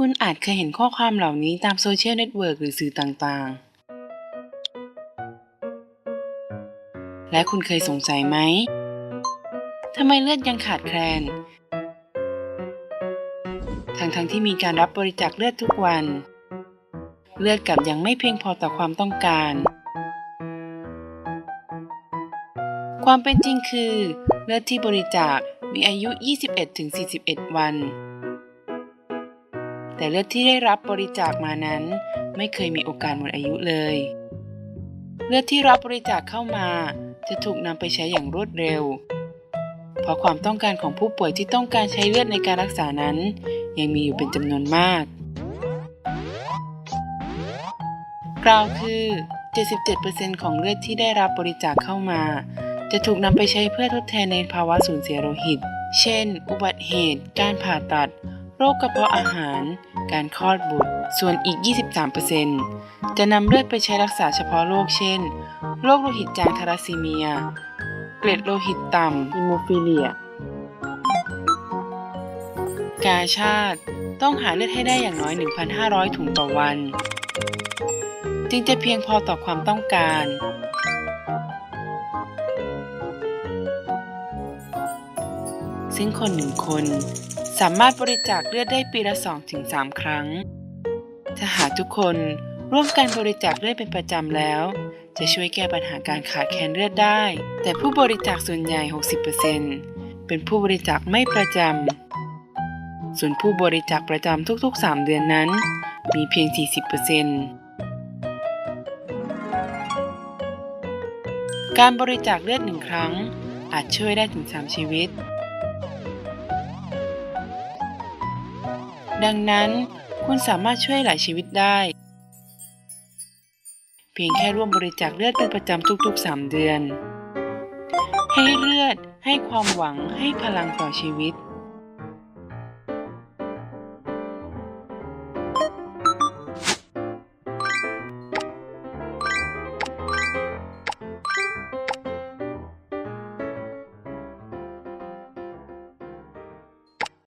คุณอาจเคยเห็นข้อความเหล่านี้ตามโซเชียลเน็ตเวิร์กหรือสื่อต่างๆ และคุณเคยสงสัยไหม ทำไมเลือดยังขาดแคลน ทั้งๆที่มีการรับบริจาคเลือดทุกวัน เลือดกลับยังไม่เพียงพอต่อความต้องการ ความเป็นจริงคือ เลือดที่บริจาคมีอายุ 21-41 วัน แต่เลือดที่ได้รับบริจาคมานั้น ไม่เคยมีโอกาสหมดอายุเลย เลือดที่รับบริจาคเข้ามา จะถูกนำไปใช้อย่างรวดเร็ว เพราะความต้องการของผู้ป่วยที่ต้องการใช้เลือดในการรักษานั้น ยังมีอยู่เป็นจำนวนมากกล่าวคือ 77%ของเลือดที่ได้รับบริจาคเข้ามา จะถูกนำไปใช้เพื่อทดแทนในภาวะสูญเสียโลหิต เช่น อุบัติเหตุ การผ่าตัด โรคกระเพาะอาหาร การคลอดบุตร ส่วนอีก 23%จะนำเลือดไปใช้รักษาเฉพาะโรคเช่น โรคโลหิตจางทาราซีเมีย เกล็ดโลหิตต่ำฮิโมฟิเลีย กาชาติต้องหาเลือดให้ได้อย่างน้อย 1,500 ถุงต่อวัน จึงจะเพียงพอต่อความต้องการซึ่งคนหนึ่งคน สามารถบริจาคเลือดได้ปีละ 2-3 ครั้ง ถ้าหากทุกคนร่วมกันบริจาคเลือดเป็นประจำแล้ว จะช่วยแก้ปัญหาการขาดแคลนเลือดได้ แต่ผู้บริจาคส่วนใหญ่ 60%เป็นผู้บริจาคไม่ประจำ ส่วนผู้บริจาคประจำทุก ๆ 3 เดือนนั้น มีเพียง 40%การบริจาคเลือดหนึ่งครั้ง อาจช่วยได้ถึง 3 ชีวิต ดังนั้นคุณสามารถช่วยหลายชีวิตได้ เพียงแค่ร่วมบริจาคเลือดเป็นประจำทุกๆ 3 เดือน ให้เลือดให้ความหวังให้พลังต่อชีวิต